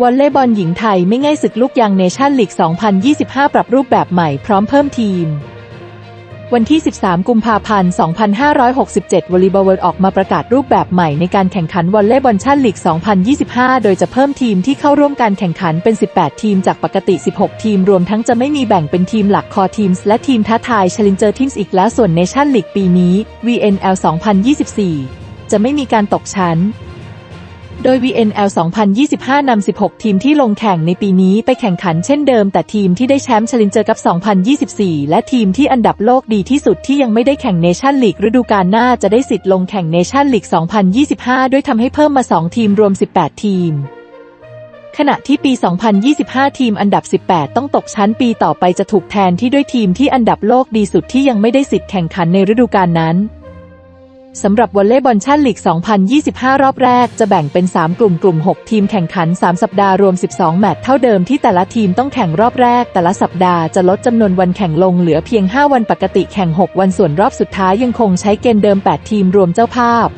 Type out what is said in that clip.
วอลเลย์บอลหญิงไทยไม่ง่ายศึกลูกยางเนชั่นลีก 2025 ปรับรูปแบบใหม่พร้อมเพิ่มทีม วันที่ 13 กุมภาพันธ์ 2567 วอลเลย์บอลเวิลด์ออกมาประกาศรูปแบบใหม่ในการแข่งขันวอลเลย์บอลชั่นลีก 2025 โดยจะเพิ่มทีมที่เข้าร่วมการแข่งขันเป็น 18 ทีมจากปกติ 16 ทีม รวมทั้งจะไม่มีแบ่งเป็นทีมหลักคอทีมและทีมท้าทาย Challenger Teams อีกแล้วส่วนเนชั่นลีกปีนี้ VNL 2024 จะไม่มีการตกชั้น โดย VNL 2025 นำ 16 ทีมที่ลงแข่งในปีนี้ไปแข่งขันเช่นเดิม แต่ทีมที่ได้แชมป์ Challenger Cup 2024 และทีมที่อันดับโลกดีที่สุดที่ยังไม่ได้แข่งเนชั่นลีกฤดูกาลหน้าจะได้สิทธิ์ลงแข่งเนชั่นลีก 2025 ด้วยทำให้เพิ่มมา 2 ทีมรวม 18 ทีม ขณะที่ปี 2025 ทีมอันดับ 18 ต้องตกชั้นปีต่อไปจะถูกแทนที่ด้วยทีมที่อันดับโลกดีสุดที่ยังไม่ได้สิทธิ์แข่งขันในฤดูกาลนั้น สำหรับวอลเลย์บอลชาติลีก 2025 รอบแรก จะแบ่งเป็น 3 กลุ่มกลุ่ม 6 ทีมแข่งขัน 3 สัปดาห์รวม 12 แมตช์เท่าเดิมที่แต่ละทีมต้องแข่งรอบแรก แต่ละสัปดาห์จะลดจำนวนวันแข่งลงเหลือเพียง 5 วันปกติแข่ง 6 วันส่วนรอบสุดท้ายยังคงใช้เกณฑ์เดิม 8 ทีมรวมเจ้าภาพ